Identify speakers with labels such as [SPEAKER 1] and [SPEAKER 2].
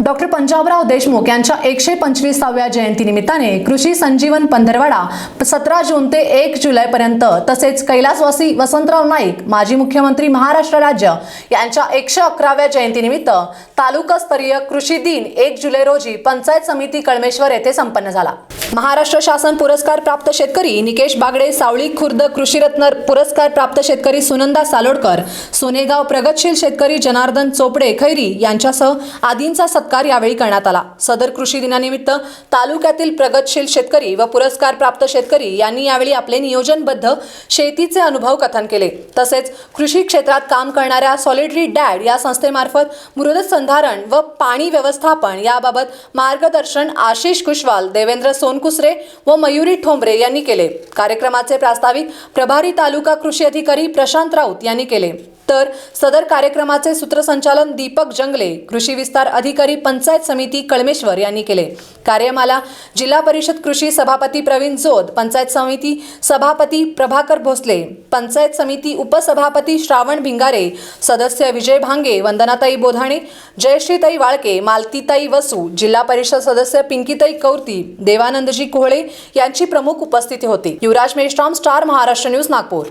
[SPEAKER 1] Doctor Panjabrao Deshmukh यांच्या एकशे पंचवीसाव्या जयंतीनिमित्ताने कृषी संजीवन पंधरवाडा सतरा जून ते एक जुलैपर्यंत तसेच कैलासवासी वसंतराव नाईक माजी मुख्यमंत्री महाराष्ट्र राज्य यांच्या एकशे अकराव्या जयंतीनिमित्त तालुकास्तरीय कृषी दिन एक जुलै रोजी पंचायत समिती कळमेश्वर येथे संपन्न झाला. महाराष्ट्र शासन पुरस्कार प्राप्त शेतकरी निकेश बागडे सावळी खुर्द कृषीरत्न पुरस्कार प्राप्त शेतकरी सुनंदा सालोडकर सोनेगाव प्रगतशील शेतकरी जनार्दन चोपडे खैरी यांच्यासह आदींचा सत्कार यावेळी करण्यात आला. सदर कृषी दिनानिमित्त तालुक्यातील प्रगतशील शेतकरी व पुरस्कार प्राप्त शेतकरी यांनी यावेळी आपले नियोजनबद्ध शेतीचे अनुभव कथन केले. तसेच कृषी क्षेत्रात काम करणाऱ्या सॉलिडरी डॅड या संस्थेमार्फत मृद संधारण व पाणी व्यवस्थापन याबाबत मार्गदर्शन आशिष कुशवाल देवेंद्र कुसरे व मयुरी ठोंबरे यांनी केले. कार्यक्रमाचे प्रास्ताविक प्रभारी तालुका कृषी अधिकारी प्रशांत राऊत यांनी केले. तर सदर कार्यक्रमाचे सूत्रसंचालन दीपक जंगले कृषी विस्तार अधिकारी पंचायत समिती कळमेश्वर यांनी केले. कार्यमाला जिल्हा परिषद कृषी सभापती प्रवीण जोत पंचायत समिती सभापती प्रभाकर भोसले पंचायत समिती उपसभापती श्रावण भिंगारे सदस्य विजय भांगे वंदनाताई बोधाणे जयश्रीताई वाळके मालतीताई वसू जिल्हा परिषद सदस्य पिंकीताई कौरती देवानंदजी कोहळे यांची प्रमुख उपस्थिती होती. Yuvraj Meshram star Maharashtra news Nagpur.